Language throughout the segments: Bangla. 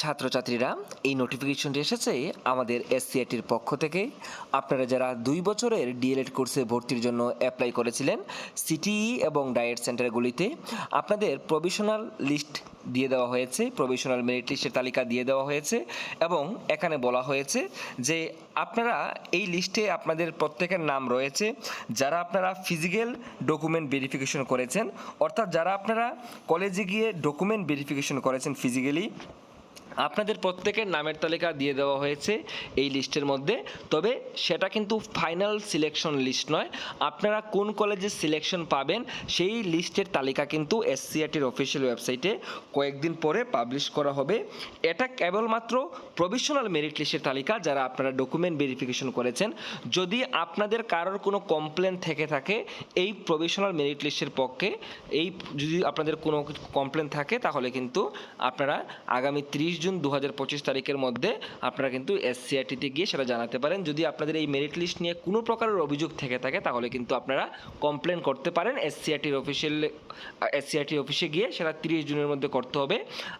ছাত্রছাত্রীরা, এই নোটিফিকেশনটি এসেছে আমাদের এসসিআইটির পক্ষ থেকে। আপনারা যারা দুই বছরের ডিএলএড কোর্সে ভর্তির জন্য অ্যাপ্লাই করেছিলেন সিটিই এবং ডায়েট সেন্টারগুলিতে আপনাদের প্রভিশনাল লিস্ট দিয়ে দেওয়া হয়েছে প্রভিশনাল মেরিট লিস্টের তালিকা দিয়ে দেওয়া হয়েছে এবং এখানে বলা হয়েছে যে আপনারা এই লিস্টে আপনাদের প্রত্যেকের নাম রয়েছে। যারা আপনারা ফিজিক্যাল ডকুমেন্ট ভেরিফিকেশন করেছেন, অর্থাৎ যারা আপনারা কলেজে গিয়ে ডকুমেন্ট ভেরিফিকেশন করেছেন ফিজিক্যালি আপনাদের প্রত্যেকের নামের তালিকা দিয়ে দেওয়া হয়েছে এই লিস্টের মধ্যে। তবে সেটা কিন্তু ফাইনাল সিলেকশন লিস্ট নয়। আপনারা কোন কলেজে সিলেকশন পাবেন সেই লিস্টের তালিকা কিন্তু এসসিআরটির অফিসিয়াল ওয়েবসাইটে কয়েকদিন পরে পাবলিশ করা হবে। এটা কেবলমাত্র প্রভিশনাল মেরিট লিস্টের তালিকা যারা আপনারা ডকুমেন্ট ভেরিফিকেশন করেছেন। যদি আপনাদের কারোর কোনো কমপ্লেন থেকে থাকে এই প্রভিশনাল মেরিট লিস্টের পক্ষে, এই যদি আপনাদের কোনো কমপ্লেন থাকে তাহলে কিন্তু আপনারা আগামী তিরিশ জুন দু হাজার পঁচিশ তারিখের মধ্যে আপনারা কিন্তু এসসিআরটিতে গিয়ে সেটা জানাতে পারেন। যদি আপনাদের এই মেরিট লিস্ট নিয়ে কোনো প্রকারের অভিযোগ থেকে থাকে, তাহলে কিন্তু আপনারা কমপ্লেন করতে পারেন। এসসিআরটির অফিসিয়াল এসসিআরটির অফিসে গিয়ে সেটা তিরিশ জুনের মধ্যে করতে হবে।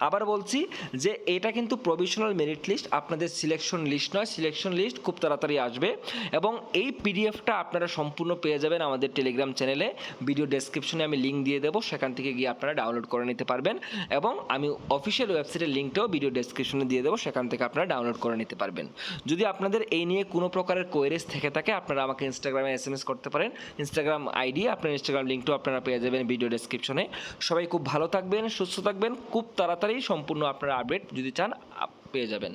আবার বলছি যে এটা কিন্তু প্রভিশনাল মেরিট লিস্ট আপনাদের সিলেকশন লিস্ট নয়। সিলেকশন লিস্ট খুব তাড়াতাড়ি আসবে এবং এই পিডিএফটা আপনারা সম্পূর্ণ পেয়ে যাবেন আমাদের টেলিগ্রাম চ্যানেলে ভিডিও ডেসক্রিপশনে আমি লিঙ্ক দিয়ে দেবো, সেখান থেকে গিয়ে আপনারা ডাউনলোড করে নিতে পারবেন। এবং আমি অফিসিয়াল ওয়েবসাইটের লিঙ্কটাও ভিডিও ডেসক্রিপশনে দিয়ে দেবো, সেখান থেকে আপনারা ডাউনলোড করে নিতে পারবেন। যদি আপনাদের এই নিয়ে কোনো প্রকারের কোয়েরিজ থেকে থাকে, আপনারা আমাকে ইনস্টাগ্রামে এস এম এস করতে পারেন। ইনস্টাগ্রাম আইডি আপনার ইনস্টাগ্রাম লিঙ্কটাও আপনারা পেয়ে যাবেন ভিডিও ডেসক্রিপশনে সবাই খুব ভালো থাকবেন, সুস্থ থাকবেন, খুব তাড়াতাড়ি সম্পূর্ণ আপনারা আপডেট যদি চান পেয়ে যাবেন।